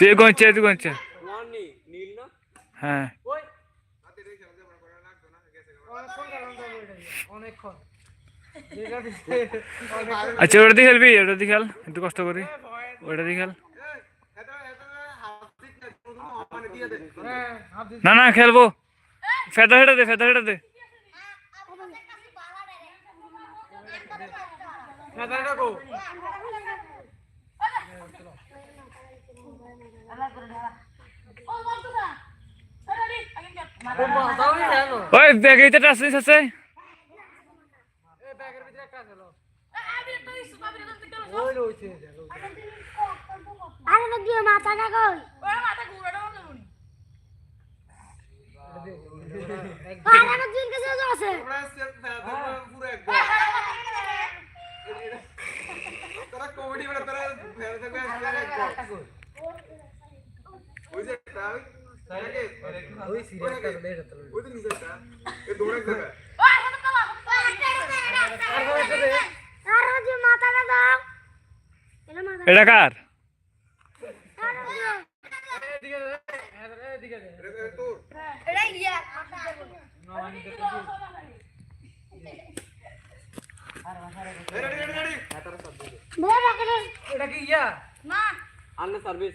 তুই কোনছে তুই কোনছে হ্যাঁ আচ্ছা ওটা দিয়ে খেলবি ওটা দিয়ে খেল একটু কষ্ট করি ওটা দিয়ে খেল না না খেলব ফেদা হেঁটে দে ফেদা হেঁটে দে ফেদা হেঁটে ওই ব্যাগের ভিতরে টাচ আছে আরে মাথা না মাথা ঘুরে এটা কার? এটা কি ইয়া? না আনলে সার্ভিস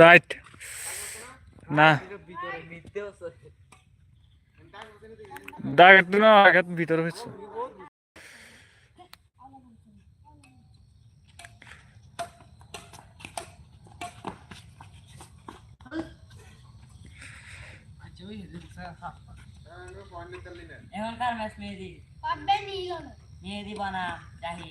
রাইট না। দাগ না আঘাত ভিতরে হয়েছে। এখনকার ম্যাচ মেয়েদি মেয়েদি বানা জাহি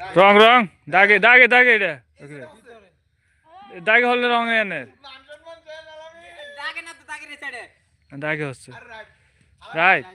রং রং দাগে দাগে দাগে এটা দাগে হলে রং এনে দাগে হচ্ছে রাইট রাইট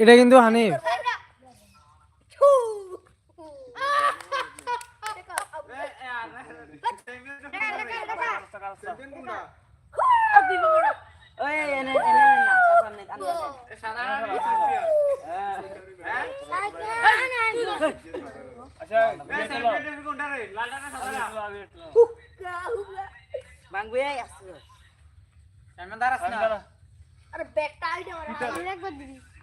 এটা কিন্তু হানিফ চ্যাম্পিয়ন কোনটা ওই এনে এনে না? সামনে আনো সাদা চলো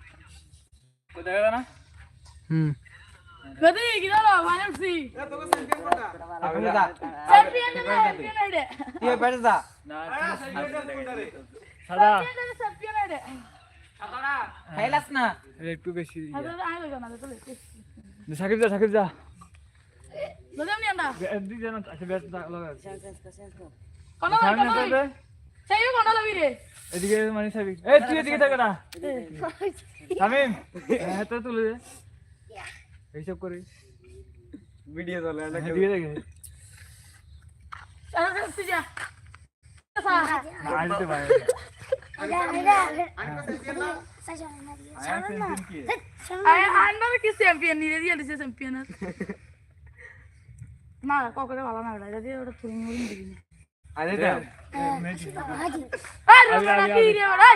বাংবে আসছে সামনে না? হুম। গদি কি হলো এ তোকে চ্যাম্পিয়ন কোনটা আপনি যা। তুই বেড়ে যা। না রে সাদা খাইলাস না? একটু বেশি হাতে আই না তো সাকিব যা সাকিব যা। আচ্ছা সেই কোন লবি রে এদিকে মানে সাকিব এই তুই এদিকে থাক না শামিম হ্যাঁ তো তুলে দে। এইসব করি ভিডিও চলে এদিকে দেখে। না ভালো না দিয়ে ওটা দিবি না। আরে যা আরে না কি রে ওরা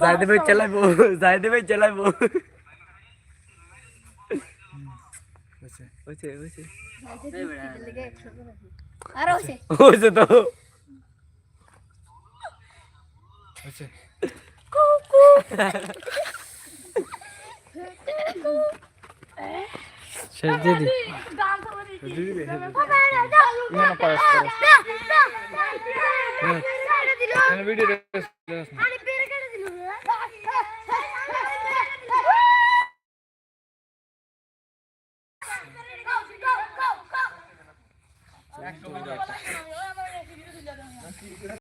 যাই দেবে চালাইবো যাই দেবে চালাইবো আচ্ছা শেষ দিয়ে দি গান তো বলি দিদি Şey dedi.